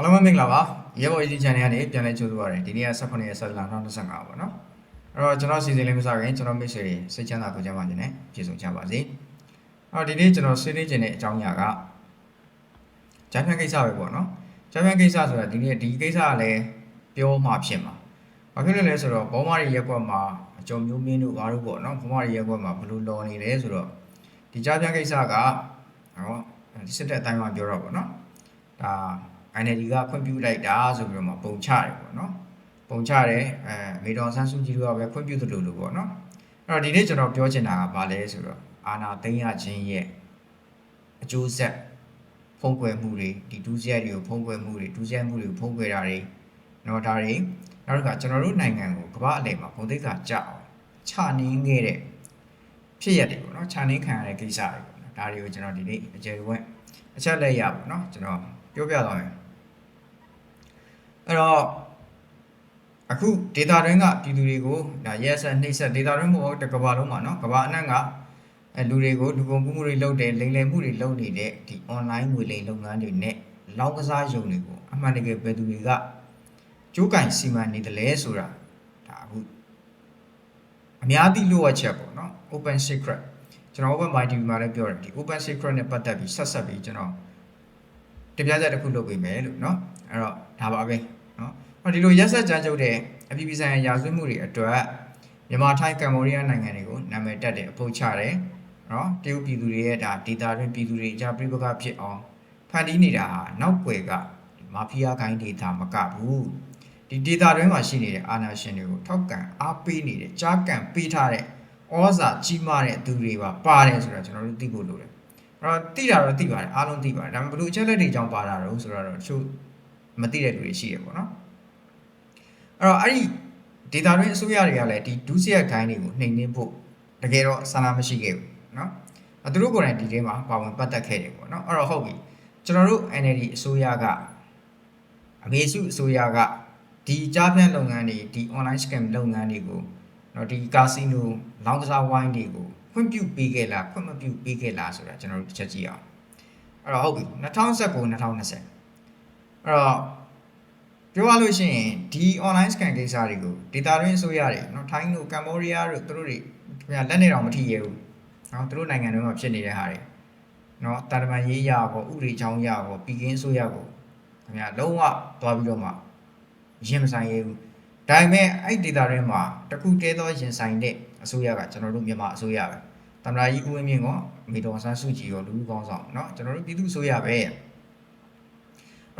အားလုံးပဲမင်္ဂလာပါရဲဘော်ရေး channel ကနေပြန်လဲကြိုးဆိုပါရစေဒီနေ့က18ရက်ဆက်လ2025ပေါ့နော်အဲ့တော့ကျွန်တော်စီစဉ်လေးမစခင်ကျွန်တော်မိတ်ဆွေတွေစိတ်ချမ်းသာကိုကြပါခြင်းနဲ့ပြည့်စုံကြပါစေအဲ့တော့ဒီနေ့ကျွန်တော်ဆွေးနွေးခြင်းတဲ့အကြောင်းအရာကဂျာပြန်ကိစ္စပဲပေါ့နော်ဂျာပြန်ကိစ္စဆိုတာဒီနေ့ဒီကိစ္စကလည်းပြောမှဖြစ်မှာဘာဖြစ်လို့လဲဆိုတော့ဘောမရီရက်ကွက်မှာအကြုံမျိုးမင်းတို့ဘာလို့ပေါ့နော်ဘောမရီရက်ကွက်မှာဘလို့လော်နေလဲဆိုတော့ဒီဂျာပြန်ကိစ္စကဟောဒီစစ်တဲ့အတိုင်းမှာပြောတော့ပေါ့နော်ဒါ NLD ကခွင့်ပြုလိုက်တာဆိုပြီးတော့မှပုံချတယ်ပေါ့နော်ပုံချတယ်အဲမေတော်ဆန်းစုကြည်တို့ကပဲခွင့်ပြုသလိုလိုပေါ့နော်အဲ့တော့ဒီနေ့ကျွန်တော်ပြောချင်တာကဘာလဲဆိုတော့အာနာသိမ်းရခြင်းရဲ့အကျိုးဆက်ဖုံးကွယ်မှုတွေဒီဒုစရိုက်တွေကိုဖုံးကွယ်မှုတွေဒုစရိုက်မှုတွေကိုဖုံးကွယ်တာတွေနော်ဒါတွေနောက်တစ်ခါကျွန်တော်တို့နိုင်ငံကိုကမ္ဘာအလယ်မှာဘုံသိက္ခာကြအောင်ခြာနှင်းခဲ့တဲ့ဖြစ်ရက်တွေပေါ့နော်ခြာနှင်းခံရတဲ့ကိစ္စတွေပေါ့နော်ဒါတွေကိုကျွန်တော်ဒီနေ့အကျယ်ဝင့်အချက်လက်ရပေါ့နော်ကျွန်တော်ပြောပြသွားမယ် အဲ့တော့အခုဒေတာတွင်းကပြည်သူတွေကိုဒါရက်ဆက်နှိမ့်ဆက်ဒေတာတွင်းမဟုတ်တကဘာလုံးမှာနော်ကဘာအနှံ့ကအဲလူတွေကိုလူကုန်မှုတွေလုပ်တယ်လိမ်လည်မှုတွေလုပ်နေတဲ့ဒီ online ငွေလိမ်လုပ်ငန်းတွေနဲ့လောင်းကစားရုံတွေကိုအမှန်တကယ်ပြည်သူတွေကကြိုးကင်စီမံနေတယ်လဲဆိုတာဒါအခုအများသိလို့အချက်ပေါ့နော် open secret ကျွန်တော် open mind မှာလည်းပြောတယ်ဒီ open secret နဲ့ပတ်သက်ပြီးဆက်ဆက်ပြီးကျွန်တော်တပြားချက်တစ်ခုလုပ်ပေးမယ်လို့နော်အဲ့တော့ဒါပါပဲ နော်အဲ့ဒီလိုရက်ဆက်ကြမ်းကြုတ်တဲ့အပြည်ပြည်ဆိုင်ရာရာဇဝတ်မှုတွေအတွက်မြန်မာထိုင်းကမ္ဘောဒီးယားနိုင်ငံတွေကိုနာမည်တက်တယ်အဖို့ချတယ်နော်တရုတ်ပြည်သူတွေရဲ့ဒါဒေတာတွင်ပြည်သူတွေအကြပြိပကဖြစ်အောင်ဖန်တီးနေတာဟာနောက်ွယ်ကမာဖီးယားဂိုင်းဒေတာမကဘူးဒီဒေတာတွင်မှာရှိနေတဲ့အာဏာရှင်တွေကိုထောက်ကန်အားပေးနေတဲ့ကြားကန်ပေးထားတဲ့ဩဇာကြီးမားတဲ့သူတွေပါပါတယ်ဆိုတာကျွန်တော်တို့သိဖို့လိုတယ်အဲ့တော့သိတာတော့သိပါတယ်အားလုံးသိပါတယ်ဒါပေမဲ့ဘလို့အချက်လက်တွေကြောင့်ပါတာတော့ဆိုတော့တချို့ မသိတဲ့လူတွေရှိတယ်ပေါ့နော်အဲ့တော့အဲ့ဒီဒေတာတွင်းအစိုးရတွေကလည်းဒီဒုစရိုက်ခိုင်းတွေကိုနှိမ်နှင်းဖို့တကယ်တော့ဆန္ဒမရှိခဲ့ဘူးနော်အဲ့သူတို့ကိုယ်တိုင်ဒီထဲမှာပါဝင်ပတ်သက်ခဲ့တယ်ပေါ့နော်အဲ့တော့ဟုတ်ပြီကျွန်တော်တို့ NLD အစိုးရကအမေစုအစိုးရကဒီကြားဖြန့်လုပ်ငန်းတွေဒီ online scam လုပ်ငန်းတွေကိုနော်ဒီကာစီနိုလောင်းကစားဝိုင်းတွေကိုခွင့်ပြုပေးခဲ့လားခွင့်မပြုပေးခဲ့လားဆိုတာကျွန်တော်တို့တစ်ချက်ကြည့်အောင်အဲ့တော့ဟုတ်ပြီ2019 2020အဲ့တော့ ပြောရလို့ရှိရင်ဒီ online scan ကိစ္စတွေကိုဒေတာရင်းအစိုးရတွေနော်ထိုင်းတို့ကမ္ဘောဒီးယားတို့သူတို့တွေခင်ဗျာလက်နေတော့မထီရဲဘူးနော်သူတို့နိုင်ငံတွေမှာဖြစ်နေတဲ့ဟာတွေနော်တာတမန်ရေးရပေါ့ဥရိချောင်းရပေါ့ပီကင်းအစိုးရကိုခင်ဗျာလုံးဝသွားပြီးတော့မှရင်မဆိုင်ရဲဘူးဒါပေမဲ့အဲ့ဒေတာရင်းမှာတခုတည်းသောရင်ဆိုင်တဲ့အစိုးရကကျွန်တော်တို့မြန်မာအစိုးရပဲတမန်ကြီးဦးဝင်းမြင့်ကအမေတော်ဆန်းစုကြည်ရောလူဦးကောင်းဆောင်နော်ကျွန်တော်တို့ပြည်သူအစိုးရပဲ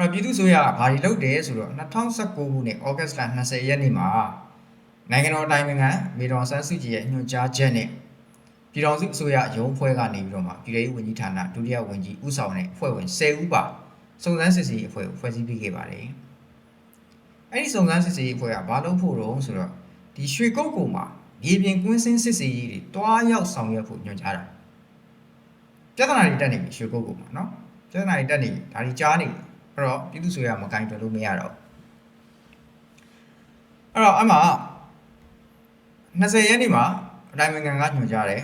တော့ပြည်သူ့ဆိုရကဘာတွေလုပ်တယ်ဆိုတော့2019ခုနှစ်ဩဂတ်လ20ရက်နေ့မှာနိုင်ငံတော်အတိုင်းအငံမေတော်ဆန်းစုကြည်ရဲ့ညွှန်ကြားချက်နဲ့ပြည်တော်စုအစိုးရရုံးဖွဲ့ကနေပြီးတော့မှပြည်ထောင်စုဝန်ကြီးဌာနဒုတိယဝန်ကြီးဦးဆောင်တဲ့အဖွဲ့ဝင်10ဦးပါစုံစမ်းစစ်ဆေးရေးအဖွဲ့ကိုဖွဲ့စည်းပေးခဲ့ပါတယ်။အဲ့ဒီစုံစမ်းစစ်ဆေးရေးအဖွဲ့ကဘာလုပ်ဖို့တော့ဆိုတော့ဒီရွှေကုတ်ကုံမှာမြေပြင်ကွင်းစင်းစစ်ဆေးရေးတွေတွားရောက်ဆောင်ရွက်ဖို့ညွှန်ကြားတာ။ပြဿနာတွေတက်နေပြီရွှေကုတ်ကုံမှာနော်။ပြဿနာတွေတက်နေပြီဒါတွေကြားနေပြီ အဲ့တော့ပြည်သူ့ဆိုရမကင်တွယ်လို့မရတော့အဲ့တော့အမှ20ရက်နေ့မှာအတိုင်းနိုင်ငံကညွှန်ကြားတယ်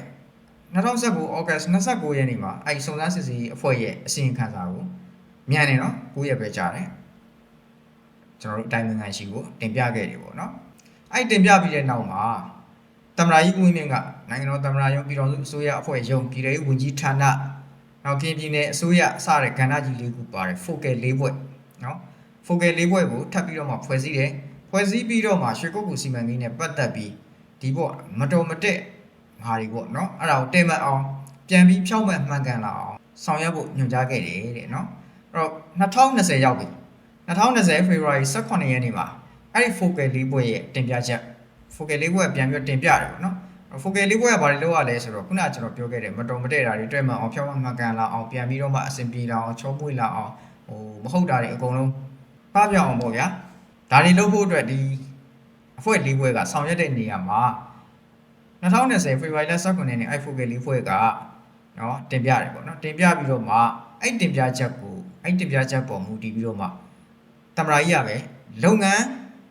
2019ဩဂတ်29ရက်နေ့မှာအဲ့ဒီစုံစမ်းစစ်ဆေးရေးအဖွဲ့ရဲ့အစီရင်ခံစာကိုမြန်နေနော်9ရက်ပဲကြာတယ်ကျွန်တော်တို့အတိုင်းနိုင်ငံရှိကိုတင်ပြခဲ့တယ်ပေါ့နော်အဲ့ဒီတင်ပြပြီးတဲ့နောက်မှာတမရာကြီးဦးဝင်းမြင့်ကနိုင်ငံတော်တမရာရုံးပြည်တော်စုအစိုးရအဖွဲ့ရုံးပြည်ထောင်စုဝန်ကြီးဌာန နောက်ကင်းပြည်နယ်အစိုးရအစတဲ့ကဏ္ဍကြီးလေးခုပါတယ် focal ၄ဘွဲ့နော် focal ၄ဘွဲ့ကိုထပ်ပြီးတော့မှဖွဲ့စည်းတယ်ဖွဲ့စည်းပြီးတော့မှရွှေကုတ်ကူစီမံကိန်းနဲ့ပတ်သက်ပြီးဒီပေါ့မတော်မတက်ဟာတွေပေါ့နော်အဲ့ဒါကိုတင်မှတ်အောင်ပြန်ပြီးဖြောင်းမှတ်မှန်ကန်လာအောင်ဆောင်ရွက်ဖို့ညွှန်ကြားခဲ့တယ်တဲ့နော်အဲ့တော့2020ရောက်ပြီ2020 February 18ရက်နေ့မှာအဲ့ဒီ focal ၄ဘွဲ့ရဲ့တင်ပြချက် focal ၄ဘွဲ့ပြန်ပြီးတော့တင်ပြတယ်ပေါ့နော် focal လေးဘွဲကဘာတွေလုပ်ရလဲဆိုတော့ခုနကကျွန်တော်ပြောခဲ့တယ်မတော်မတည့်တာတွေတွေ့မှအောင်ဖြောင်းမှမှန်ကန်လာအောင်ပြန်ပြီးတော့မှအဆင်ပြေလာအောင်ချောမွေ့လာအောင်ဟိုမဟုတ်တာတွေအကုန်လုံးပပြောင်းအောင်ပေါ့ဗျာဒါတွေလုပ်ဖို့အတွက်ဒီအဖွဲ့လေးဘွဲကဆောင်ရွက်တဲ့နေရာမှာ2020 February 19ရက်နေ့ iPhone လေးဘွဲကနော်တင်ပြတယ်ပေါ့နော်တင်ပြပြီးတော့မှအဲ့တင်ပြချက်ကိုအဲ့တင်ပြချက်ပေါ်မူတည်ပြီးတော့မှတမရာကြီးရပဲလုပ်ငန်း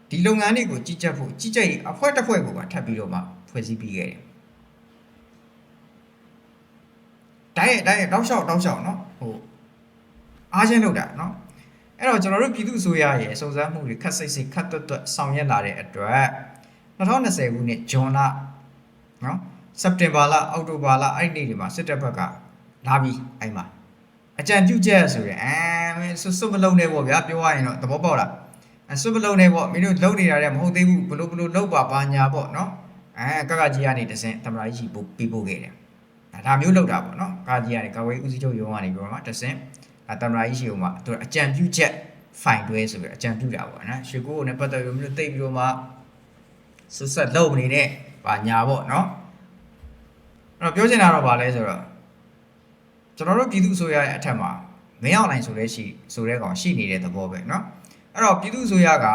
ဒီလုပ်ငန်းတွေကိုကြီးကြပ်ဖို့ကြီးကြပ်ရေးအဖွဲ့တစ်ဖွဲ့ကိုပါထပ်ပြီးတော့မှ ဖွဲ့စည်းပြီးခဲ့တယ်။တိုင်းရဲ့တိုင်းရဲ့တောက်လျှောက်တောက်လျှောက်နော်ဟိုအားချင်းလောက်တာနော်အဲ့တော့ကျွန်တော်တို့ပြည်သူ့အစိုးရရဲ့စုံစမ်းမှုတွေခက်စိတ်စိတ်ခက်တွတ်တွတ်ဆောင်ရွက်လာတဲ့အတွက်2020ခုနှစ်ဇွန်လနော်စက်တင်ဘာလအောက်တိုဘာလအဲ့ဒီနေ့တွေမှာစစ်တပ်ဘက်ကလာပြီးအဲ့မှာအကြံပြုချက်ဆိုရင်အဲမင်းစွတ်စွတ်မလုံးနဲ့ပေါ့ဗျာပြောရရင်တော့သဘောပေါက်လားအဲစွတ်မလုံးနဲ့ပေါ့မင်းတို့လုံနေတာလည်းမဟုတ်သေးဘူးဘလို့ဘလို့လောက်ပါပါညာပေါ့နော် အဲကကကြီးကနေတစင်သမရာကြီးရှိပို့ပြီးပို့ခဲ့တယ်ဒါမျိုးလောက်တာပေါ့နော်ကကြီးကနေကဝေးဦးစီးချုပ်ရုံးကနေပြောမှာတစင်အဲသမရာကြီးရှိဦးမှာသူအကြံပြုချက်ဖိုင်တွဲဆိုပြီးအကြံပြုတာပေါ့နော်ရွှေကိုကိုနဲ့ပတ်သက်ပြီးမျိုးတိတ်ပြီးတော့မှဆွဆက်လုံမနေတဲ့ပါညာပေါ့နော်အဲ့တော့ပြောချင်တာတော့ဗာလဲဆိုတော့ကျွန်တော်တို့ပြည်သူအစိုးရရဲ့အထက်မှာမင်းအောင်နိုင်ဆိုတဲ့ရှိဆိုတဲ့ကောင်ရှိနေတဲ့သဘောပဲเนาะအဲ့တော့ပြည်သူအစိုးရက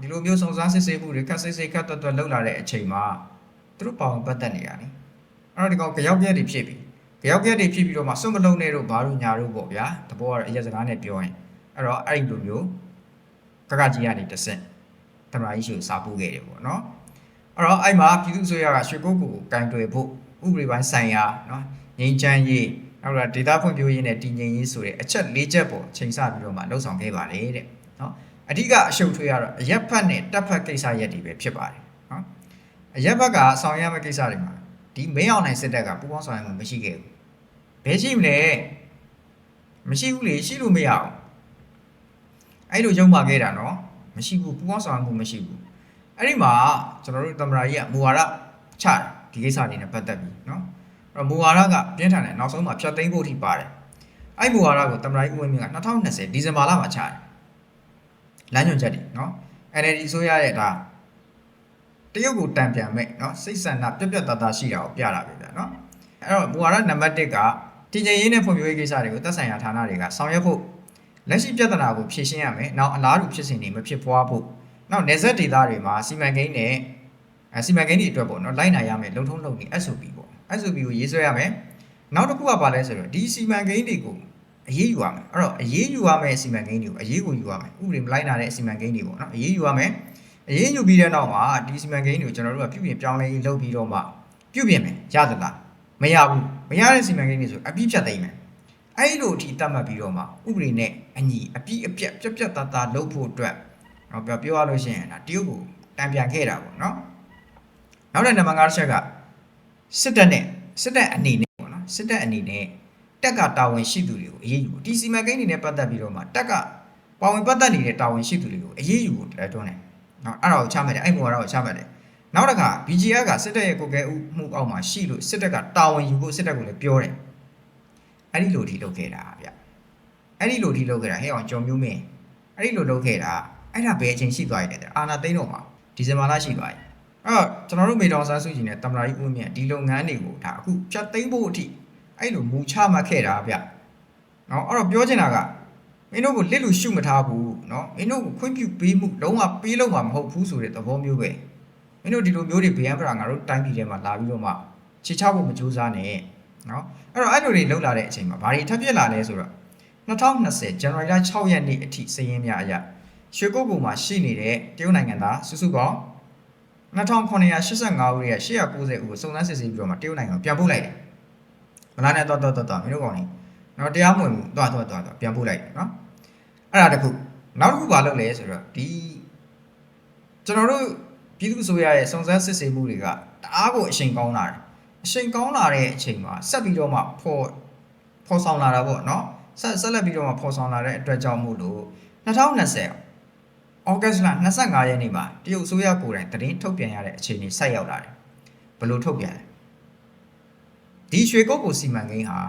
ဒီလိုမျိုးစုံစမ်းစစ်ဆေးမှုတွေခက်စိတ်စိတ်ခက်တွတ်တွတ်လှုပ်လာတဲ့အချိန်မှာ သူတို့ပေါင်ပတ်သက်နေရတယ်အဲ့တော့ဒီကောင်ကြောက်ပြက်တွေဖြစ်ပြီကြောက်ပြက်တွေဖြစ်ပြီးတော့မှစွန့်မလုံးနဲ့တော့ဘာလို့ညာလို့ပေါ့ဗျာသဘောကတော့အရက်စကားနဲ့ပြောရင်အဲ့တော့အဲ့ဒီလိုမျိုးကကကြီးကနေတစ်ဆင့်တမရာကြီးရှိကိုစာပို့ခဲ့တယ်ပေါ့နော်အဲ့တော့အဲ့မှာပြည်သူအစိုးရကရွှေကုတ်ကိုကင်တွယ်ဖို့ဥပဒေပိုင်းဆိုင်ရာနော်ငြိမ်းချမ်းရေးနောက်တော့ဒေတာဖွံ့ဖြိုးရေးနဲ့တည်ငြိမ်ရေးဆိုတဲ့အချက်၄ချက်ပေါ်ချိန်ဆပြီးတော့မှလှုပ်ဆောင်ခဲ့ပါတယ်တဲ့နော်အဓိကအရှုပ်ထွေးရတော့အရက်ဖတ်နဲ့တပ်ဖတ်ကိစ္စရက်တွေပဲဖြစ်ပါတယ်နော် အရက်ဖတ်ကဆောင်ရွက်မယ့်ကိစ္စတွေမှာဒီမင်းအောင်နိုင်စစ်တပ်ကပူးပေါင်းဆောင်ရွက်မှုမရှိခဲ့ဘူးဘယ်ရှိမလဲမရှိဘူးလေရှိလို့မရအောင်အဲ့လိုရုံမာခဲ့တာနော်မရှိဘူးပူးပေါင်းဆောင်ရွက်မှုမရှိဘူးအဲ့ဒီမှာကျွန်တော်တို့သမရာကြီးကမူဝါဒချတယ်ဒီကိစ္စတွေနဲ့ပတ်သက်ပြီးနော်အဲ့တော့မူဝါဒကပြင်းထန်တယ်နောက်ဆုံးမှာဖြတ်သိမ်းဖို့အထိပါတယ်အဲ့မူဝါဒကိုသမရာကြီးဦးဝင်းမြင့်က2020ဒီဇင်ဘာလမှာချတယ်လမ်းညွှန်ချက်တွေနော် NLD အစိုးရရဲ့ဒါ တရုတ်ကိုတံပြန်မဲ့နော်စိတ်ဆန္ဒပြက်ပြက်သားသားရှိတာကိုပြတာပဲဗျာနော်အဲ့တော့မူဝါဒနံပါတ်1ကတည်ငြိမ်ရေးနဲ့ဖွံ့ဖြိုးရေးကိစ္စတွေကိုသက်ဆိုင်ရာဌာနတွေကဆောင်ရွက်ဖို့လက်ရှိပြဿနာကိုဖြေရှင်းရမယ်နောက်အလားတူဖြစ်စဉ်တွေမဖြစ်ပွားဖို့နောက်နေဆက်ဒေသတွေမှာစီမံကိန်းနဲ့အဲစီမံကိန်းတွေအတွက်ပေါ့နော်လိုက်နိုင်ရမယ်လုံထုံးလုံနေ SOP ပေါ့ SOP ကိုရေးဆွဲရမယ်နောက်တစ်ခုကဘာလဲဆိုတော့ဒီစီမံကိန်းတွေကိုအရေးယူရမယ်အဲ့တော့အရေးယူရမယ့်စီမံကိန်းတွေကိုအရေးကိုယူရမယ်ဥပဒေမလိုက်နာတဲ့စီမံကိန်းတွေပေါ့နော်အရေးယူရမယ် အရေးယူပြီးတဲ့နောက်မှာဒီစီမံကိန်းတွေကိုကျွန်တော်တို့ကပြုပြင်ပြောင်းလဲရေးလုပ်ပြီးတော့မှပြုပြင်မယ်ရသလားမရဘူးမရတဲ့စီမံကိန်းတွေဆိုအပြည့်ဖြတ်သိမ်းမယ်အဲ့လိုအထိတတ်မှတ်ပြီးတော့မှဥပဒေနဲ့အညီအပြည့်အပြတ်ပြတ်ပြတ်သားသားလုပ်ဖို့အတွက်တော့ပြောပြောရလို့ရှိရင်ဒါတရုတ်ကိုတံပြန်ခဲ့တာပေါ့နော်နောက်တဲ့နံပါတ်5ချက်ကစစ်တပ်နဲ့စစ်တပ်အနေနဲ့ပေါ့နော်စစ်တပ်အနေနဲ့တက်ကတာဝန်ရှိသူတွေကိုအရေးယူဒီစီမံကိန်းတွေနဲ့ပတ်သက်ပြီးတော့မှတက်ကပါဝင်ပတ်သက်နေတဲ့တာဝန်ရှိသူတွေကိုအရေးယူဖို့လက်တွန်းတယ် နော်အဲ့ဒါကိုချမှတ်တယ်အဲ့မူကတော့ချမှတ်တယ်နောက်တစ်ခါ BGR ကစစ်တပ်ရဲ့ကိုယ်ကဲမှုအောက်မှာရှိလို့စစ်တပ်ကတာဝန်ယူဖို့စစ်တပ်ကိုလည်းပြောတယ်အဲ့ဒီလိုထိလုပ်ခဲ့တာဗျအဲ့ဒီလိုထိလုပ်ခဲ့တာဟဲ့အောင်ကြော်မျိုးမင်းအဲ့ဒီလိုလုပ်ခဲ့တာအဲ့ဒါဘယ်အချိန်ရှိသွားရလဲအာနာသိန်းတော့မှာဒီဇင်ဘာလရှိသွားပြီအဲ့တော့ကျွန်တော်တို့မေတောင်ဆန်းစုကြည်နဲ့တမရာကြီးဦးမြင့်ဒီလုပ်ငန်းတွေကိုဒါအခုဖြတ်သိမ်းဖို့အထိအဲ့လိုမူချမှတ်ခဲ့တာဗျနော်အဲ့တော့ပြောချင်တာကမ င်းတို့ကိုလစ်လူရှုမထားဘူးเนาะမင်းတို့ကိုခွင့်ပြုပေးမှုလုံးဝပေးလို့မှမဟုတ်ဘူးဆိုတဲ့သဘောမျိုးပဲမင်းတို့ဒီလိုမျိုးတွေဗျံပရာငါတို့တိုင်းပြည်ထဲမှာလာပြီးတော့မှချေချဖို့မကြိုးစားနဲ့เนาะအဲ့တော့အဲ့လိုတွေလှုပ်လာတဲ့အချိန်မှာဘာတွေထပ်ပြက်လာလဲဆိုတော့2020 January 6ရက်နေ့အထိစည်ရင်းများအရာရွှေကုတ်ကူမှာရှိနေတဲ့တရုတ်နိုင်ငံသားစုစုပေါင်း2985ဦးရဲ့890ဦးကိုစုံစမ်းစစ်ဆေးပြီးတော့မှတရုတ်နိုင်ငံကိုပြန်ပို့လိုက်တယ်မလားနဲ့တော့တော့တော့မင်းတို့ကောင်နေနော်တရားမဝင်ဘူးတွားတွားတွားတွားပြန်ပို့လိုက်တယ်နော် အဲ့ဒါတခုနောက်တစ်ခုဘာလုပ်လဲဆိုတော့ဒီကျွန်တော်တို့ပြည်သူ့အစိုးရရဲ့စုံစမ်းစစ်ဆေးမှုတွေကတအားကိုအချိန်ကောင်းလာတယ်အချိန်ကောင်းလာတဲ့အချိန်မှာဆက်ပြီးတော့မှဖော်ဖော်ဆောင်လာတာပေါ့နော်ဆက်ဆက်လက်ပြီးတော့မှဖော်ဆောင်လာတဲ့အတွက်ကြောင့်မို့လို့2020ဩဂတ်စ်လ25ရက်နေ့မှာတရုတ်အစိုးရကိုယ်တိုင်သတင်းထုတ်ပြန်ရတဲ့အခြေအနေဆက်ရောက်လာတယ်ဘယ်လိုထုတ်ပြန်လဲဒီရွှေကုတ်ကိုစီမံကိန်းဟာ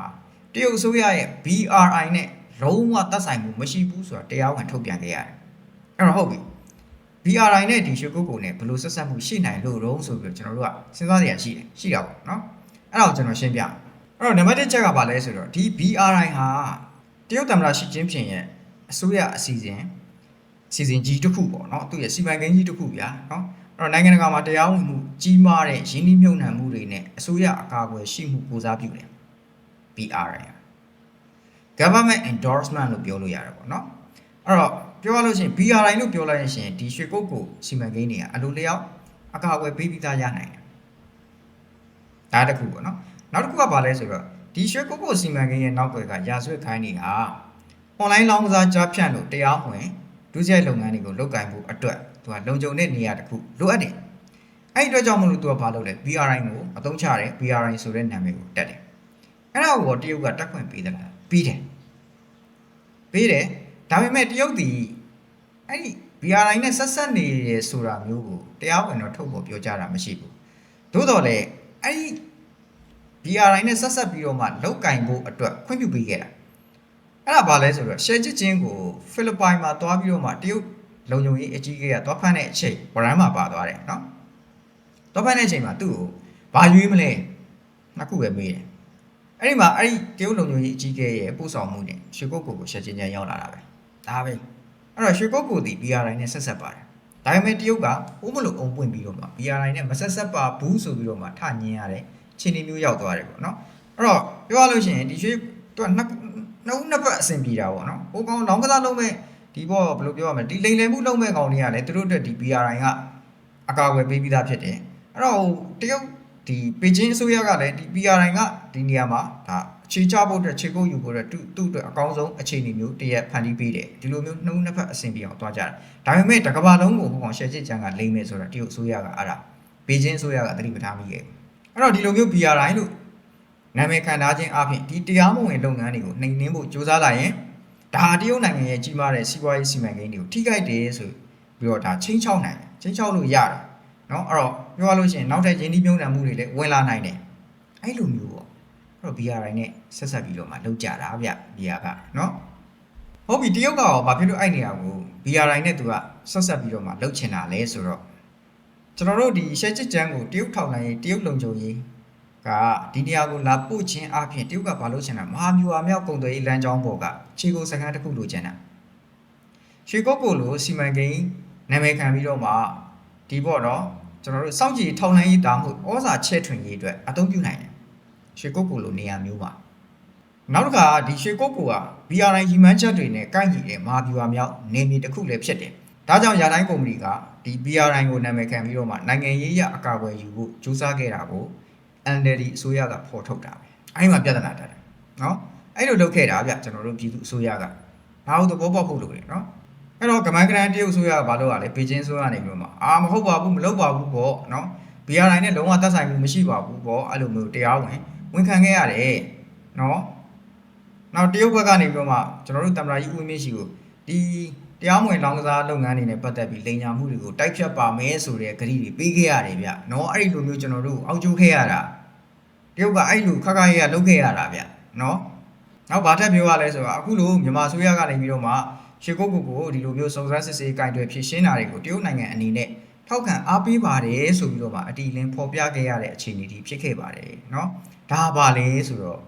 တရုတ်အစိုးရရဲ့ BRI နဲ့ လုံးဝသက်ဆိုင်မှုမရှိဘူးဆိုတာတရားဝင်ထုတ်ပြန်ခဲ့ရတယ်အဲ့တော့ဟုတ်ပြီ BRI နဲ့ဒီရွှေကုတ်ကိုနဲ့ဘယ်လိုဆက်ဆက်မှုရှိနိုင်လို့တော့ဆိုပြီးတော့ကျွန်တော်တို့ကစဉ်းစားရရှိတယ်ရှိတာပေါ့နော်အဲ့ဒါကိုကျွန်တော်ရှင်းပြအဲ့တော့နံပါတ်1ချက်ကဘာလဲဆိုတော့ဒီ BRI ဟာတရုတ်သမ္မတရှီကျင်းဖျင်ရဲ့အစိုးရအစီအစဉ်စီစဉ်ကြီးတစ်ခုပေါ့နော်သူ့ရဲ့စီမံကိန်းကြီးတစ်ခုဗျာနော်အဲ့တော့နိုင်ငံတကာမှာတရားဝင်မှုကြီးမားတဲ့ရင်းနှီးမြှုပ်နှံမှုတွေနဲ့အစိုးရအကာအကွယ်ရှိမှုပူစားပြုတယ် BRI government endorsement လို့ပြောလို့ရတယ်ပေါ့နော်အဲ့တော့ပြောရလို့ရှိရင် BRI လို့ပြောလိုက်ရင်ရှင်ဒီရွှေကုတ်ကိုစီမံကိန်းတွေကအလိုလျောက်အကာအကွယ်ပေးပြီးသားရနိုင်တယ်ဒါတစ်ခုပေါ့နော်နောက်တစ်ခုကဘာလဲဆိုတော့ဒီရွှေကုတ်ကိုစီမံကိန်းရဲ့နောက်ွယ်ကရာဇဝတ်ခိုင်းတွေဟာ online လောင်းကစားကြားဖြန့်လို့တရားဝင်ဒုစရိုက်လုပ်ငန်းတွေကိုလုပ်ကင်ဖို့အတွက်သူကလုံခြုံတဲ့နေရာတစ်ခုလိုအပ်တယ်အဲ့ဒီအတွက်ကြောင့်မလို့သူကဘာလုပ်လဲ BRI ကိုအသုံးချတယ် BRI ဆိုတဲ့နာမည်ကိုတက်တယ်အဲ့ဒါကိုတရုတ်ကတက်ခွင့်ပေးသလားပြီးတယ် ပေးတယ်ဒါပေမဲ့တရုတ်ဒီအဲ့ဒီ BRI နဲ့ဆက်ဆက်နေရဆိုတာမျိုးကိုတရားဝင်တော့ထုတ်ဖို့ပြောကြတာမရှိဘူးသို့တော်လည်းအဲ့ဒီ BRI နဲ့ဆက်ဆက်ပြီးတော့မှလောက်ကင်ဖို့အတွက်ခွင့်ပြုပေးခဲ့တာအဲ့ဒါဘာလဲဆိုတော့ရှယ်ချစ်ချင်းကိုဖိလစ်ပိုင်မှာတွားပြီးတော့မှတရုတ်လုံခြုံရေးအကြီးအကဲကတွားဖမ်းတဲ့အချိန်ဝရမ်းမှာပါသွားတယ်နော်တွားဖမ်းတဲ့အချိန်မှာသူ့ကိုဘာရွေးမလဲနှစ်ခုပဲမေးတယ် အဲ့ဒီမှာအဲ့ဒီတရုတ်လုံခြုံရေးအကြီးအကဲရဲ့ပို့ဆောင်မှုနဲ့ရွှေကုတ်ကိုကိုရှယ်ချင်းချင်းရောက်လာတာပဲဒါပဲအဲ့တော့ရွှေကုတ်ကိုဒီ BRI နဲ့ဆက်ဆက်ပါတယ်ဒါပေမဲ့တရုတ်ကဥမလို့အုံပွင့်ပြီးတော့မှ BRI နဲ့မဆက်ဆက်ပါဘူးဆိုပြီးတော့မှထညင်းရတယ်ချင်းနေမျိုးရောက်သွားတယ်ပေါ့နော်အဲ့တော့ပြောရလို့ရှိရင်ဒီရွှေသူကနှစ်နှစ်ဦးနှစ်ဖက်အဆင်ပြေတာပေါ့နော်ဟိုကောင်လောင်းကစားလုံးမဲ့ဒီဘောဘယ်လိုပြောရမလဲဒီလိန်လည်မှုလုံးမဲ့ကောင်တွေကလည်းသူတို့အတွက်ဒီ BRI ကအကာအကွယ်ပေးပြီးသားဖြစ်တယ်အဲ့တော့ဟိုတရုတ် ဒီပေကျင်းအစိုးရကလည်းဒီ BRI ကဒီနေရာမှာဒါအခြေချဖို့အတွက်ခြေကုပ်ယူဖို့အတွက်သူသူ့အတွက်အကောင်းဆုံးအခြေအနေမျိုးတရက်ဖန်တီးပေးတယ်ဒီလိုမျိုးနှစ်ဦးနှစ်ဖက်အဆင်ပြေအောင်တွားကြတယ်ဒါပေမဲ့တကဘာလုံးကိုဟိုကောင်ရှယ်ချစ်ချန်ကလိမ့်မယ်ဆိုတာတရုတ်အစိုးရကအဲ့ဒါပေကျင်းအစိုးရကသတိပဋ္ဌာန်းမိခဲ့တယ်အဲ့တော့ဒီလိုမျိုး BRI လို့နာမည်ခံထားခြင်းအပြင်ဒီတရားမဝင်လုပ်ငန်းတွေကိုနှိမ်နင်းဖို့ကြိုးစားလာရင်ဒါတရုတ်နိုင်ငံရဲ့ကြီးမားတဲ့စီးပွားရေးစီမံကိန်းတွေကိုထိခိုက်တယ်ဆိုပြီးတော့ဒါချင်းချောက်နိုင်တယ်ချင်းချောက်လို့ရတယ် เนาะအဲ့တော့ပြောရလို့ရှိရင်နောက်ထပ်ယင်းဒီမြုံနှံမှုတွေလည်းဝင်လာနိုင်တယ်အဲ့လိုမျိုးပေါ့အဲ့တော့ BRI နဲ့ဆက်ဆက်ပြီးတော့မှလုပ်ကြတာဗျ BRI ကเนาะဟုတ်ပြီတရုတ်ကရောဘာဖြစ်လို့အဲ့နေရာကို BRI နဲ့သူကဆက်ဆက်ပြီးတော့မှလုပ်ချင်တာလဲဆိုတော့ ကျွန်တော်တို့ဒီရှယ်ချစ်ကျန်းကိုတရုတ်ထောက်နိုင်ရေးတရုတ်လုံခြုံရေးကဒီနေရာကိုလာပို့ခြင်းအပြင်တရုတ်ကဘာလို့ချင်တာမဟာမြူဟာမြောက်ကုန်သွယ်ရေးလမ်းကြောင်းပေါ်ကခြေကိုစကန်တစ်ခုလိုချင်တာရွှေကုတ်ကိုလိုစီမံကိန်းနာမည်ခံပြီးတော့မှ ဒီပေါ့နော်ကျွန်တော်တို့စောင့်ကြည့်ထောက်နိုင်ရေးတာမှုဩဇာချဲ့ထွင်ရေးအတွက်အသုံးပြုနိုင်တယ်ရွှေကုတ်ကိုလိုနေရာမျိုးပါနောက်တစ်ခါဒီရွှေကုတ်ကိုက BRI ရီမန်းချက်တွေနဲ့ကိုက်ညီတဲ့မဟာမြူဟာမြောက်နေမြေတစ်ခုလည်းဖြစ်တယ်ဒါကြောင့်ရာတိုင်းကုမ္ပဏီကဒီ BRI ကိုနာမည်ခံပြီးတော့မှနိုင်ငံရေးရအကာအကွယ်ယူဖို့ကြိုးစားခဲ့တာကို NLD အစိုးရကဖော်ထုတ်တာပဲအဲဒီမှာပြဿနာတက်တယ်နော်အဲ့လိုလုပ်ခဲ့တာဗျကျွန်တော်တို့ပြည်သူအစိုးရကဘာလို့သဘောပေါက်ဖို့လုပ်လဲနော် အဲ့တော့ကမန်ကရန်တရုတ်အစိုးရကဘာလုပ်ရလဲဘေကျင်းအစိုးရနေပြီးတော့မှအာမဟုတ်ပါဘူးမလုပ်ပါဘူးပေါ့နော် BRI နဲ့လုံးဝသက်ဆိုင်မှုမရှိပါဘူးပေါ့အဲ့လိုမျိုးတရားဝင်ဝန်ခံခဲ့ရတယ်နော်နောက်တရုတ်ဘက်ကနေပြီးတော့မှကျွန်တော်တို့တမရာကြီးဦးမင်းရှိကိုဒီတရားမဝင်လောင်းကစားလုပ်ငန်းတွေနဲ့ပတ်သက်ပြီးလိန်ညာမှုတွေကိုတိုက်ဖြတ်ပါမယ်ဆိုတဲ့ကြေညာပေးခဲ့ရတယ်ဗျ။နော်အဲ့ဒီလိုမျိုးကျွန်တော်တို့အောက်ကျိုးခဲ့ရတာတရုတ်ကအဲ့လိုခက်ခက်ရရလုပ်ခဲ့ရတာဗျ။နော်။နောက်ဘာထပ်ပြောရလဲဆိုတော့အခုလိုမြန်မာအစိုးရကနေပြီးတော့မှ ရှေကုတ်ကုတ်ကိုဒီလိုမျိုးစုံစမ်းစစ်ဆေးကင်တွယ်ဖြည့်ရှင်းတာတွေကိုတရုတ်နိုင်ငံအနေနဲ့ထောက်ခံအားပေးပါတယ်ဆိုပြီးတော့မှအတီလင်းဖော်ပြခဲ့ရတဲ့အခြေအနေဒီဖြစ်ခဲ့ပါတယ်နော်။ဒါပါလေဆိုတော့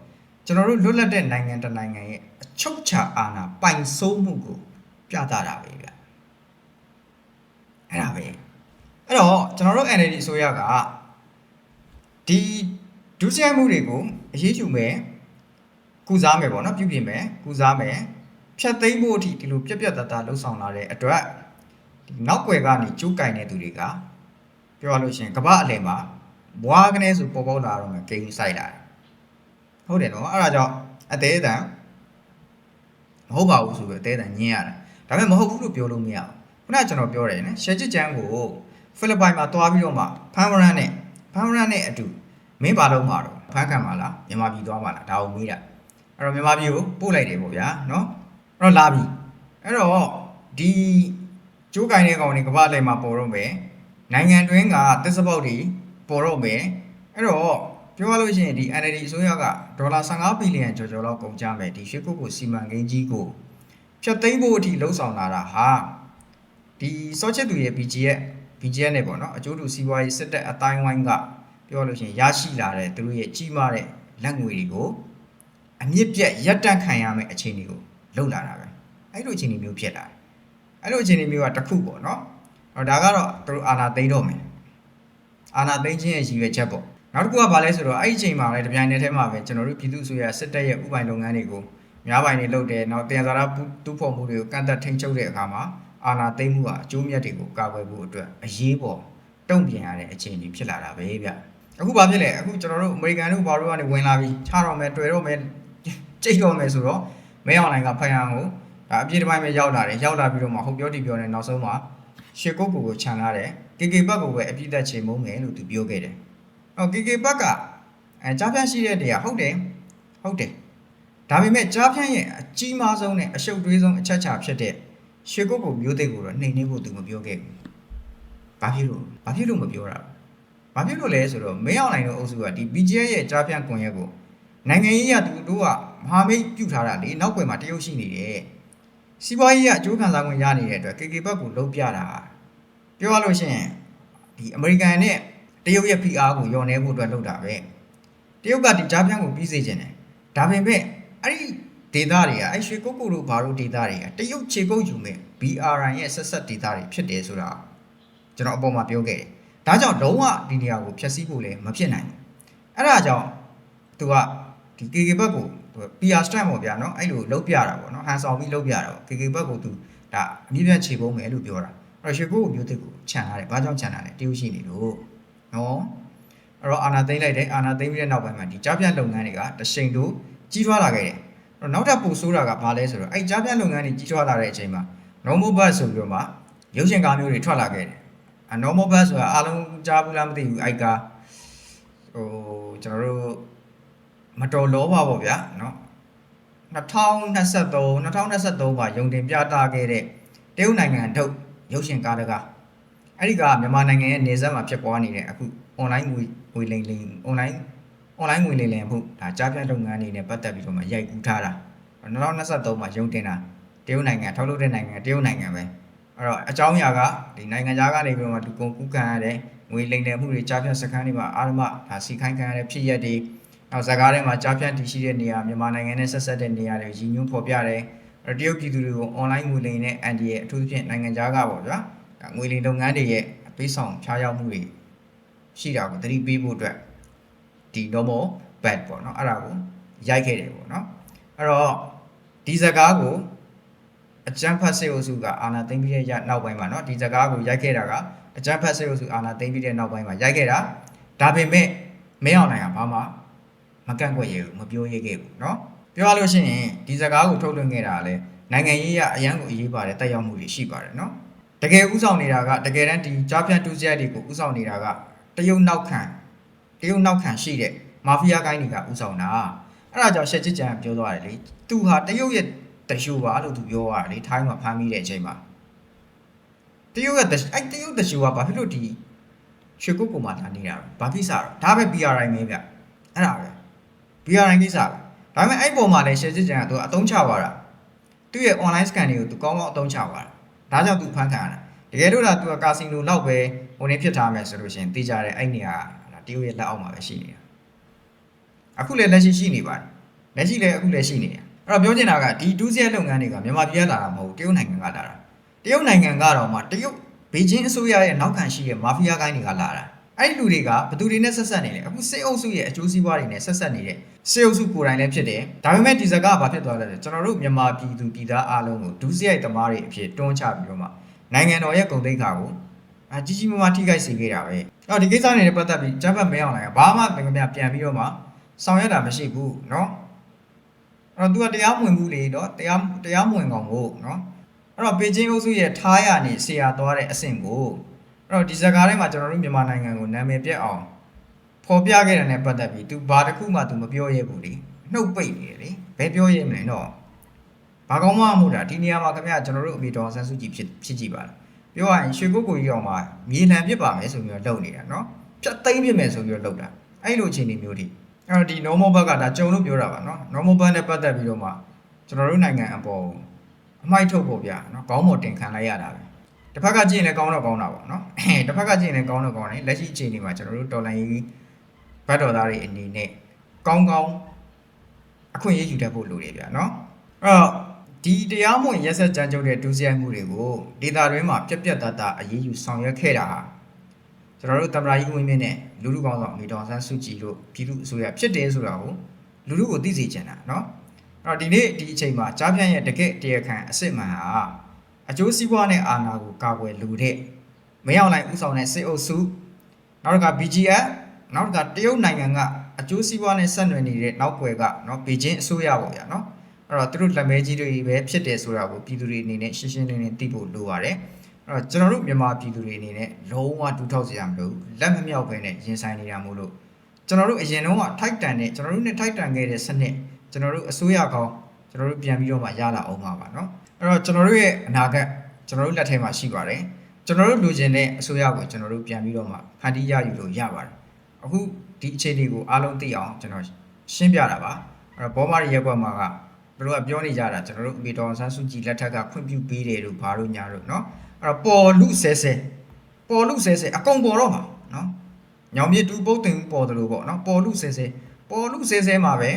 ကျွန်တော်တို့လွတ်လပ်တဲ့နိုင်ငံတစ်နိုင်ငံရဲ့အချုပ်ချာအာဏာပိုင်စိုးမှုကိုပြသတာပဲဗျအဲ့ဒါပဲအဲ့တော့ကျွန်တော်တို့ NLD အစိုးရကဒီဒုစရိုက်မှုတွေကိုအရေးယူမယ်ကုစားမယ်ပေါ့နော်ပြုပြင်မယ်ကုစားမယ် ဖြတ်သိမ်းဖို့အထိဒီလိုပြက်ပြက်တသားလှုပ်ဆောင်လာတဲ့အတွက်ဒီနောက်ွယ်ကနေကျိုးကင်တဲ့သူတွေကပြောရလို့ရှိရင်ကမ္ဘာအလယ်မှာဘွားကနေဆိုပေါ်ပေါက်လာတော့မယ်ဂိမ်းဆိုင်လာတယ်ဟုတ်တယ်နော်အဲ့ဒါကြောင့်အသေးအတန်မဟုတ်ပါဘူးဆိုပြီးအသေးအတန်ညင်းရတယ်ဒါပေမဲ့မဟုတ်ဘူးလို့ပြောလို့မရဘူးခုနကကျွန်တော်ပြောတယ်နော်ရှယ်ချစ်ကျန်းကိုဖိလစ်ပိုင်မှာတွားပြီးတော့မှဖန်ဝရန်နဲ့ဖန်ဝရန်နဲ့အတူမင်းပါလုံးမှာတော့ဖန်ခံပါလားမြန်မာပြည်သွားပါလားဒါကိုမေးတာအဲ့တော့မြန်မာပြည်ကိုပို့လိုက်တယ်ပေါ့ဗျာနော်အဲ့ တော့လာပြီအဲ့တော့ဒီကျိုးကင်တဲ့ကောင်တွေကမ္ဘာလယ်မှာပေါ်တော့မယ်နိုင်ငံတွင်းကသစ္စာပေါက်တွေပေါ်တော့မယ်အဲ့တော့ပြောရလို့ရှိရင်ဒီ NLD အစိုးရကဒေါ်လာ15ဘီလီယံကျော်ကျော်လောက်ကုန်ကြမယ်ဒီရွှေကုတ်ကိုစီမံကိန်းကြီးကိုဖြတ်သိမ်းဖို့အထိလှုံ့ဆော်လာတာဟာဒီစောချစ်သူရဲ့ BGF BGF နဲ့ပေါ့နော်အကျိုးတူစီးပွားရေးစစ်တပ်အတိုင်းဝိုင်းကပြောလို့ရှိရင်ရရှိလာတဲ့သူတို့ရဲ့ကြီးမားတဲ့လက်ငွေတွေကိုအမြင့်ပြတ်ရပ်တန့်ခံရမယ့်အခြေအနေကို လှုပ်လာတာပဲအဲ့လိုအခြေအနေမျိုးဖြစ်လာတယ်အဲ့လိုအခြေအနေမျိုးကတစ်ခုပေါ့နော်ဟောဒါကတော့သူတို့အာဏာသိမ်းတော့မယ်အာဏာသိမ်းခြင်းရဲ့ရည်ရွယ်ချက်ပေါ့နောက်တစ်ခုကဘာလဲဆိုတော့အဲ့ဒီအချိန်မှာလည်းတပြိုင်တည်းထဲမှာပဲကျွန်တော်တို့ပြည်သူ့ဆိုရစစ်တပ်ရဲ့ဥပိုင်လုပ်ငန်းတွေကိုများပိုင်းတွေလုပ်တယ်နောက်တင်စားရတူးဖော်မှုတွေကိုကန့်သက်ထိန်းချုပ်တဲ့အခါမှာအာဏာသိမ်းမှုကအကျိုးမြတ်တွေကိုကာကွယ်ဖို့အတွက်အရေးပေါ်တုံ့ပြန်ရတဲ့အခြေအနေဖြစ်လာတာပဲဗျအခုဘာဖြစ်လဲအခုကျွန်တော်တို့အမေရိကန်တို့ဘာလို့ကနေဝင်လာပြီးချတော့မယ်တွေ့တော့မယ်ကြိတ်တော့မယ်ဆိုတော့ မဲအောင်လိုင်ကဖိုင်ဟန်ကိုဒါအပြည့်တစ်ပိုင်းပဲရောက်လာတယ်ရောက်လာပြီးတော့မှဟုတ်ပြောတီပြောနေနောက်ဆုံးမှာရှေကုတ်ကိုကိုခြံလာတယ်ကေကေဘတ်ကိုပဲအပြည့်သက်ချေမုန်းမယ်လို့သူပြောခဲ့တယ်အော်ကေကေဘတ်ကအဲကြားဖြန့်ရှိတဲ့နေရာဟုတ်တယ်ဟုတ်တယ်ဒါပေမဲ့ကြားဖြန့်ရဲ့အကြီးမားဆုံးနဲ့အရှုပ်တွေးဆုံးအချက်ချာဖြစ်တဲ့ရှေကုတ်ကိုမျိုးသိပ်ကိုတော့နှိမ်နှင်းဖို့သူမပြောခဲ့ဘူးဘာဖြစ်လို့ဘာဖြစ်လို့မပြောတာဘာဖြစ်လို့လဲဆိုတော့မဲအောင်လိုင်တို့အုပ်စုကဒီ BGL ရဲ့ကြားဖြန့်ကွန်ရက်ကိုနိုင်ငံရေးရသူတို့ကမဟာမိတ်ပြုထားတာလေနောက်ွယ်မှာတရုတ်ရှိနေတယ်စီးပွားရေးကအကျိုးခံစားခွင့်ရနေတဲ့အတွက် KK ဘက်ကိုလုံးပြတာပြောရလို့ရှိရင်ဒီအမေရိကန်နဲ့တရုတ်ရဲ့ PR ကိုယုံနေဖို့အတွက်လုပ်တာပဲတရုတ်ကဒီကြားဖြန့်ကိုပြီးစေချင်တယ်ဒါပေမဲ့အဲ့ဒီဒေတာတွေကအဲ့ရွှေကုတ်ကုတ်တို့ဘာလို့ဒေတာတွေကတရုတ်ခြေကုပ်ယူမဲ့ BRI ရဲ့ဆက်ဆက်ဒေတာတွေဖြစ်တယ်ဆိုတာကျွန်တော်အပေါ်မှာပြောခဲ့တယ်ဒါကြောင့်လုံးဝဒီနေရာကိုဖျက်ဆီးဖို့လည်းမဖြစ်နိုင်ဘူးအဲ့ဒါကြောင့်သူကဒီ KK ဘက်ကိုသူ PR strength ပေါ့ဗျာနော်အဲ့လိုလုတ်ပြတာပေါ့နော်ဟန်ဆောင်ပြီးလုတ်ပြတာပေါ့ KK ဘက်ကသူဒါအမြင့်ပြတ်ခြေပုံးမယ်လို့ပြောတာအဲ့တော့ရွှေကိုမျိုးတစ်ကိုခြံထားတယ်ဘာကြောင့်ခြံထားလဲတရုတ်ရှိနေလို့နော်အဲ့တော့အာနာသိမ့်လိုက်တယ်အာနာသိမ့်ပြီးတဲ့နောက်ပိုင်းမှာဒီကြားပြတ်လုပ်ငန်းတွေကတရှိန်တို့ကြီးထွားလာခဲ့တယ်အဲ့တော့နောက်ထပ်ပိုဆိုးတာကဘာလဲဆိုတော့အဲ့ကြားပြတ်လုပ်ငန်းတွေကြီးထွားလာတဲ့အချိန်မှာ normal bus ဆိုပြီးတော့မှရုပ်ရှင်ကားမျိုးတွေထွက်လာခဲ့တယ်အ normal bus ဆိုတာအားလုံးကြားဘူးလားမသိဘူးအဲ့ကားဟိုကျွန်တော်တို့ မတော်လောပါပေါ့ဗျာเนาะ2023 2023မှာယုံတင်ပြတာခဲ့တဲ့တရုတ်နိုင်ငံထုတ်ရုပ်ရှင်ကားတကားအဲ့ဒီကမြန်မာနိုင်ငံရဲ့နေဆက်မှာဖြစ်ပွားနေတဲ့အခု online ငွေငွေလိမ်လိမ် online online ငွေလိမ်လိမ်မှုဒါကြားပြလုပ်ငန်းတွေနဲ့ပတ်သက်ပြီးတော့မှရိုက်ကူးထားတာ2023မှာယုံတင်တာတရုတ်နိုင်ငံထုတ်လုပ်တဲ့နိုင်ငံတရုတ်နိုင်ငံပဲအဲ့တော့အကြောင်းအရာကဒီနိုင်ငံသားကနေပြီးတော့မှဒီကုန်ကူးခံရတဲ့ငွေလိမ်တယ်မှုတွေကြားပြစခန်းတွေမှာအာရမဒါစီခိုင်းခံရတဲ့ဖြစ်ရက်တွေ နောက်ဇာကားထဲမှာကြားဖြတ်တည်ရှိတဲ့နေရာမြန်မာနိုင်ငံနဲ့ဆက်ဆက်တဲ့နေရာတွေရည်ညွှန်းဖော်ပြတယ်တရုတ်ပြည်သူတွေကို online ငွေလိမ်နဲ့ anti ရဲ့အထူးသဖြင့်နိုင်ငံခြားကပေါ့ဗျာငွေလိမ်လုပ်ငန်းတွေရဲ့အပေးဆောင်ဖြားရောက်မှုတွေရှိတာကိုသတိပေးဖို့အတွက်ဒီ normal bad ပေါ့နော်အဲ့ဒါကိုရိုက်ခဲ့တယ်ပေါ့နော်အဲ့တော့ဒီဇကားကိုအကျန်းဖတ်စေအုပ်စုကအာနာသိမ့်ပြီးတဲ့နောက်ပိုင်းမှာနော်ဒီဇကားကိုရိုက်ခဲ့တာကအကျန်းဖတ်စေအုပ်စုအာနာသိမ့်ပြီးတဲ့နောက်ပိုင်းမှာရိုက်ခဲ့တာဒါပေမဲ့မင်းအောင်နိုင်ကဘာမှ မကန့်ကွက်ရဘူးမပြောရခဲ့ဘူးเนาะပြောရလို့ရှိရင်ဒီစကားကိုထုတ်လွှင့်ခဲ့တာကလည်းနိုင်ငံရေးရအရန်ကိုအရေးပါတယ်တက်ရောက်မှုတွေရှိပါတယ်เนาะတကယ်ဥဆောင်နေတာကတကယ်တမ်းဒီကြားဖြန့်တူးစရိုက်တွေကိုဥဆောင်နေတာကတရုတ်နောက်ခံတရုတ်နောက်ခံရှိတဲ့မာဖီးယားကိုင်းတွေကဥဆောင်တာအဲ့ဒါကြောင့်ရှက်ချစ်ကြံပြောသွားတယ်လေသူဟာတရုတ်ရဲ့တရှူပါလို့သူပြောရတယ်လေထိုင်းမှာဖမ်းမိတဲ့အချိန်မှာတရုတ်ရဲ့အဲ့တရုတ်တရှူကဘာဖြစ်လို့ဒီရွှေကုတ်ပုံမှာလာနေတာဘာကိစ္စတော့ဒါပဲ BRI မင်းဗျအဲ့ဒါပဲ BRN ကိစ္စပဲဒါပေမဲ့အဲ့ပုံမှာလည်း share စစ်ကြံကသူအတုံးချသွားတာသူ့ရဲ့ online scan တွေကိုသူကောင်းကောင်းအတုံးချသွားတာဒါကြောင့်သူဖမ်းခံရတာတကယ်လို့လားသူကကာစီနိုလောက်ပဲဟိုနေဖြစ်ထားမယ်ဆိုလို့ရှိရင်သိကြတယ်အဲ့နေရာတရုတ်ရဲ့လက်အောက်မှာပဲရှိနေတာအခုလည်းလက်ရှိရှိနေပါတယ်လက်ရှိလည်းအခုလည်းရှိနေတာအဲ့တော့ပြောချင်တာကဒီဒူးစရက်လုပ်ငန်းတွေကမြန်မာပြည်ကလာတာမဟုတ်တရုတ်နိုင်ငံကလာတာတရုတ်နိုင်ငံကတော့မှတရုတ်ဘေကျင်းအစိုးရရဲ့နောက်ခံရှိတဲ့မာဖီးယားကိုင်းတွေကလာတာအဲ့ဒီလူတွေကဘသူတွေနဲ့ဆက်ဆက်နေလဲအခုစေအုပ်စုရဲ့အကျိုးစီးပွားတွေနဲ့ဆက်ဆက်နေတဲ့ စေအုပ်စုကိုယ်တိုင်လည်းဖြစ်တယ်ဒါပေမဲ့ဒီဇက်ကဘာဖြစ်သွားလဲဆိုကျွန်တော်တို့မြန်မာပြည်သူပြည်သားအားလုံးကိုဒုစရိုက်သမားတွေအဖြစ်တွန်းချပြီးတော့မှနိုင်ငံတော်ရဲ့ဂုဏ်သိက္ခာကိုအကြီးကြီးမားမားထိခိုက်စေခဲ့တာပဲအော်ဒီကိစ္စတွေနဲ့ပတ်သက်ပြီးဂျပန်မဲအောင်လိုက်ဘာမှငမြပြန်ပြီးတော့မှဆောင်ရွက်တာမရှိဘူးเนาะအဲ့တော့ तू ကတရားမဝင်ဘူးလေเนาะတရားတရားမဝင်ကောင်ကိုเนาะအဲ့တော့ပေကျင်းအုပ်စုရဲ့ထားရနေဆရာသွားတဲ့အဆင့်ကို အဲ့တော့ဒီဇာတ်ကားထဲမှာကျွန်တော်တို့မြန်မာနိုင်ငံကိုနာမည်ပြက်အောင် ဖော်ပြခဲ့တဲ့နဲ့ပတ်သက်ပြီး तू ဘာတစ်ခုမှ तू မပြောရဘူးလေနှုတ်ပိတ်နေတယ်လေဘယ်ပြောရမလဲတော့ဘာကောင်းမှမဟုတ်တာဒီနေရာမှာခင်ဗျာကျွန်တော်တို့အမေတော်ဆန်းစုကြည်ဖြစ်ဖြစ်ကြည့်ပါလားပြောရရင်ရွှေကုတ်ကိုကြီးတော်မှာမြေလံပြစ်ပါမယ်ဆိုပြီးတော့လုပ်နေတာเนาะဖြတ်သိမ်းပြစ်မယ်ဆိုပြီးတော့လုပ်တာအဲ့လိုအခြေအနေမျိုးတွေအဲ့တော့ဒီ normal bug ကဒါကြုံလို့ပြောတာပါเนาะ normal bug နဲ့ပတ်သက်ပြီးတော့မှကျွန်တော်တို့နိုင်ငံအပေါ်အမိုက်ထုတ်ဖို့ဗျာเนาะခေါင်းပေါ်တင်ခံလိုက်ရတာပဲ တစ်ဖက်ကကြည့်ရင်လည်းကောင်းတော့ကောင်းတာပေါ့နော်တစ်ဖက်ကကြည့်ရင်လည်းကောင်းတော့ကောင်းတယ်လက်ရှိအချိန်ဒီမှာကျွန်တော်တို့တော်လိုင်းရေး ဘတ်တော်သားတွေအနေနဲ့ကောင်းကောင်းအခွင့်အရေးယူတတ်ဖို့လိုတယ်ဗျာနော်အဲ့တော့ဒီတရားမဝင်ရက်ဆက်ကြမ်းကြုတ်တဲ့ဒုစရိုက်မှုတွေကိုဒေတာတွင်းမှာပြက်ပြက်တတ်တာအရေးယူဆောင်ရွက်ခဲ့တာဟာကျွန်တော်တို့တမရာကြီးဝင်းမြင့်နဲ့လူလူကောင်းဆောင်အမီတော်ဆန်းစုကြည်တို့ပြည်သူအစိုးရဖြစ်တယ်ဆိုတာကိုလူလူကိုသိစေချင်တာနော်အဲ့တော့ဒီနေ့ဒီအချိန်မှာကြားပြန့်ရဲ့တကယ့်တရားခံအစ်စ်မှန်ဟာအကျိုးစီးပွားနဲ့အာဏာကိုကာကွယ်လူတဲ့မရောက်လိုက်ဥဆောင်တဲ့စစ်အုပ်စုနောက်တစ်ခါ BGF နောက်တစ်ခါတရုတ်နိုင်ငံကအကျိုးစီးပွားနဲ့ဆက်နွယ်နေတဲ့နောက်ွယ်ကเนาะဘေကျင်းအစိုးရပေါ့ဗျာเนาะ အဲ့တော့သူတို့လက်မဲကြီးတွေပဲဖြစ်တယ်ဆိုတာကိုပြည်သူတွေအနေနဲ့ရှင်းရှင်းလင်းလင်းသိဖို့လိုပါတယ်အဲ့တော့ကျွန်တော်တို့မြန်မာပြည်သူတွေအနေနဲ့လုံးဝတူထောက်စရာမလိုဘူးလက်မမြောက်ဘဲနဲ့ရင်ဆိုင်နေတာမို့လို့ကျွန်တော်တို့အရင်တုန်းကထိုက်တန်တဲ့ကျွန်တော်တို့နဲ့ထိုက်တန်ခဲ့တဲ့စနစ်ကျွန်တော်တို့အစိုးရကောင်းကျွန်တော်တို့ပြန်ပြီးတော့မှရလာအောင်ပါပါเนาะအဲ့တော့ကျွန်တော်တို့ရဲ့အနာဂတ်ကျွန်တော်တို့လက်ထဲမှာရှိပါတယ်ကျွန်တော်တို့လိုချင်တဲ့အစိုးရကိုကျွန်တော်တို့ပြန်ပြီးတော့မှဖန်တီးရယူလို့ရပါတယ် အခုဒီအခြေအနေကိုအားလုံးသိအောင်ကျွန်တော်ရှင်းပြတာပါအဲ့တော့ဘောမာရီရက်ကွက်မှာက ဘယ်လိုကပြောနေကြတာကျွန်တော်တို့အမေတော်ဆန်းစုကြည်လက်ထက်ကခွင့်ပြုပေးတယ်လို့ဘာလို့ညာလို့เนาะအဲ့တော့ပေါ်လူဆဲဆဲပေါ်လူဆဲဆဲအကုန်ပေါ်တော့မှာเนาะညောင်မြစ်တူပုတ်တင်ပေါ်တယ်လို့ပေါ့เนาะပေါ်လူဆဲဆဲပေါ်လူဆဲဆဲမှာပဲ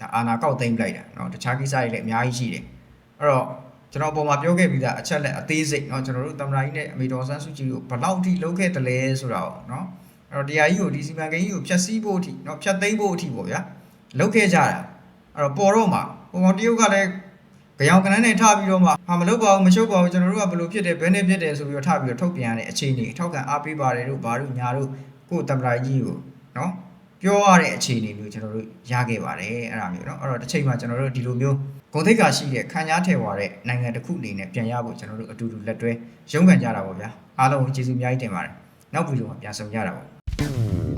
ဒါအာနာကောက်သိမ့်လိုက်တာเนาะတခြားကိစ္စတွေလည်းအများကြီးရှိတယ်အဲ့တော့ကျွန်တော်ပေါ်မှာပြောခဲ့ပြီးသားအချက်လက်အသေးစိတ်เนาะကျွန်တော်တို့တမနာကြီးနဲ့အမေတော်ဆန်းစုကြည်ကိုဘယ်လောက်ထိလုပ်ခဲ့တယ်လဲဆိုတာပေါ့เนาะ အဲ့တော့တရားကြီးကိုဒီစီမံကိန်းကြီးကိုဖျက်ဆီးဖို့အထိเนาะဖျက်သိမ်းဖို့အထိပေါ့ဗျာလုပ်ခဲ့ကြတာအဲ့တော့ပေါ်တော့မှာပုံပေါ်တရုတ်ကလည်း ကြောင်ကနန်းနဲ့ထားပြီးတော့မှဟာမလုပ်ပါဘူးမရှုပ်ပါဘူးကျွန်တော်တို့ကဘယ်လိုဖြစ်တယ်ဘယ်နဲ့ဖြစ်တယ်ဆိုပြီးတော့ထားပြီးတော့ထုတ်ပြန်ရတဲ့အခြေအနေထောက်ခံအားပေးပါတယ်လို့ဘာလို့ညာတို့ကိုယ်တမရာကြီးကိုနော်ပြောရတဲ့အခြေအနေမျိုးကျွန်တော်တို့ရခဲ့ပါတယ်အဲ့ဒါမျိုးเนาะအဲ့တော့တစ်ချိန်မှာကျွန်တော်တို့ဒီလိုမျိုးဂုဏ်သိက္ခာရှိတဲ့ခံကြားထည့်ဝါတဲ့နိုင်ငံတစ်ခုအနေနဲ့ပြန်ရဖို့ကျွန်တော်တို့အတူတူလက်တွဲရုန်းကန်ကြတာပေါ့ဗျာအားလုံးကိုကျေးဇူးအများကြီးတင်ပါတယ်နောက်ဗီဒီယိုမှာပြန်ဆုံကြတာပေါ့ Mm-hmm.